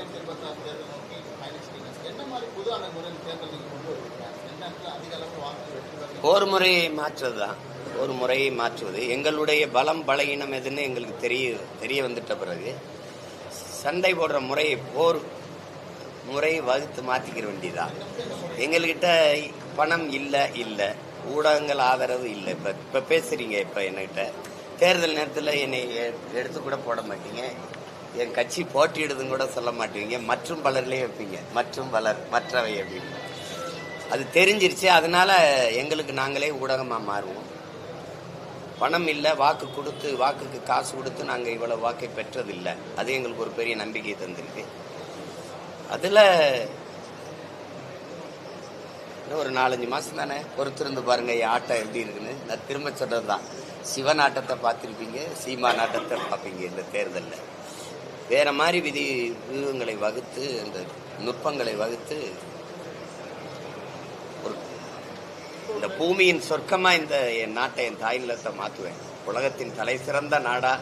ரெண்டாயிரத்தி இருபத்தாறு தேர்தல் நோக்கி பயணிச்சிட்டீங்க என்ன மாதிரி புது அணுகுமுறை தேர்தல் நீங்க கொண்டு வருவீங்க எந்த இடத்துல அதிக அளவு வாக்கு வெற்றி ஒரு முறையை மாற்றுவது தான் ஒரு முறையை மாற்றுவது. எங்களுடைய பலம் பலகீனம் எதுன்னு எங்களுக்கு தெரிய தெரிய வந்துட்ட பிறகு சண்டை போடுற முறையை போர் முறையை வகுத்து மாற்றிக்கிற வேண்டியதான் எங்கள்கிட்ட பணம் இல்லை இல்லை. ஊடகங்கள் ஆதரவு இல்லை. இப்போ இப்போ பேசுறீங்க இப்போ என்கிட்ட தேர்தல் நேரத்தில் என்னை எடுத்து கூட போட மாட்டீங்க. என் கட்சி போட்டியிடுதுன்னு கூட சொல்ல மாட்டீங்க. மற்றும் பலர்லேயே வைப்பீங்க மற்றும் பலர் மற்றவை அப்படின்னு. அது தெரிஞ்சிருச்சு. அதனால எங்களுக்கு நாங்களே ஊடகமாக மாறுவோம். பணம் இல்லை வாக்கு கொடுத்து வாக்குக்கு காசு கொடுத்து நாங்கள் இவ்வளோ வாக்கை பெற்றதில்லை. அது எங்களுக்கு ஒரு பெரிய நம்பிக்கை தந்திருக்கு. அதில் ஒரு நாலஞ்சு மாதம் தானே? பொறுத்திருந்து பாருங்க என் ஆட்டம் எப்படி இருக்குன்னு? நான் திரும்ப சொல்கிறது தான் சிவன் ஆட்டத்தை பார்த்துருப்பீங்க சீமான் ஆட்டத்தை பார்ப்பீங்க இந்த தேர்தலில். வேற மாதிரி விதி வியூகங்களை வகுத்து அந்த நுட்பங்களை வகுத்து ஒரு இந்த பூமியின் சொர்க்கமா இந்த என் நாட்டை என் தாய் நிலத்தை மாத்துவேன் உலகத்தின் தலை சிறந்த நாடா.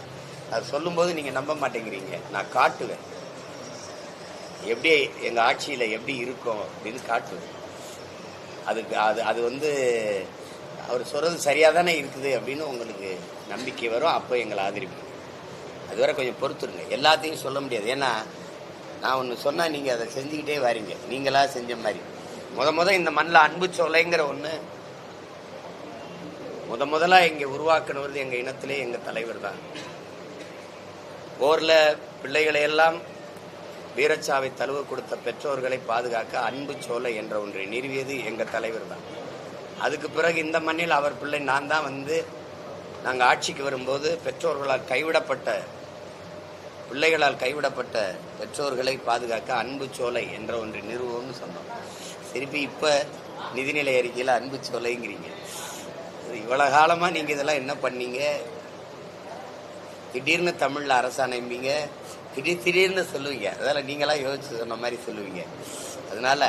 அது சொல்லும்போது நீங்க நம்ப மாட்டேங்கிறீங்க. நான் காட்டுவேன். எப்படி எங்க ஆட்சியில எப்படி இருக்கும் அப்படின்னு காட்டுவேன். அதுக்கு அது அது வந்து அவர் சொல்றது சரியா தானே இருக்குது அப்படின்னு உங்களுக்கு நம்பிக்கை வரும். அப்போ எங்களை ஆதரிப்போம். அதுவரை கொஞ்சம் பொறுத்துருங்க எல்லாத்தையும் சொல்ல முடியாது. ஏன்னா நான் ஒன்று சொன்னால் நீங்கள் அதை செஞ்சுக்கிட்டே வரீங்க. நீங்களா செஞ்ச மாதிரி. முத முத இந்த மண்ணில் அன்பு சோலைங்கிற ஒன்று முத முதலாக இங்கே உருவாக்குனது எங்கள் இனத்திலே எங்கள் தலைவர் தான். போரில் பிள்ளைகளை எல்லாம் வீரச்சாவை தழுவ கொடுத்த பெற்றோர்களை பாதுகாக்க அன்பு சோலை என்ற ஒன்றை நிறுவியது எங்கள் தலைவர் தான். அதுக்கு பிறகு இந்த மண்ணில் அவர் பிள்ளை நான் தான் வந்து நாங்கள் ஆட்சிக்கு வரும்போது பெற்றோர்களால் கைவிடப்பட்ட பிள்ளைகளால் கைவிடப்பட்ட பெற்றோர்களை பாதுகாக்க அன்பு சோலை என்ற ஒன்று நிறுவோம்னு சொன்னோம். திருப்பி இப்போ நிதிநிலை அறிக்கையில் அன்பு சோலைங்கிறீங்க. இவ்வளோ காலமாக நீங்கள் இதெல்லாம் என்ன பண்ணீங்க? திடீர்னு தமிழில் அரசாணைம்பீங்க திடீர் திடீர்னு சொல்லுவீங்க. அதெல்லாம் நீங்களாம் யோசிச்சு சொன்ன மாதிரி சொல்லுவீங்க. அதனால்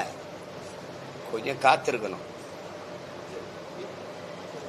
கொஞ்சம் காத்திருக்கணும்.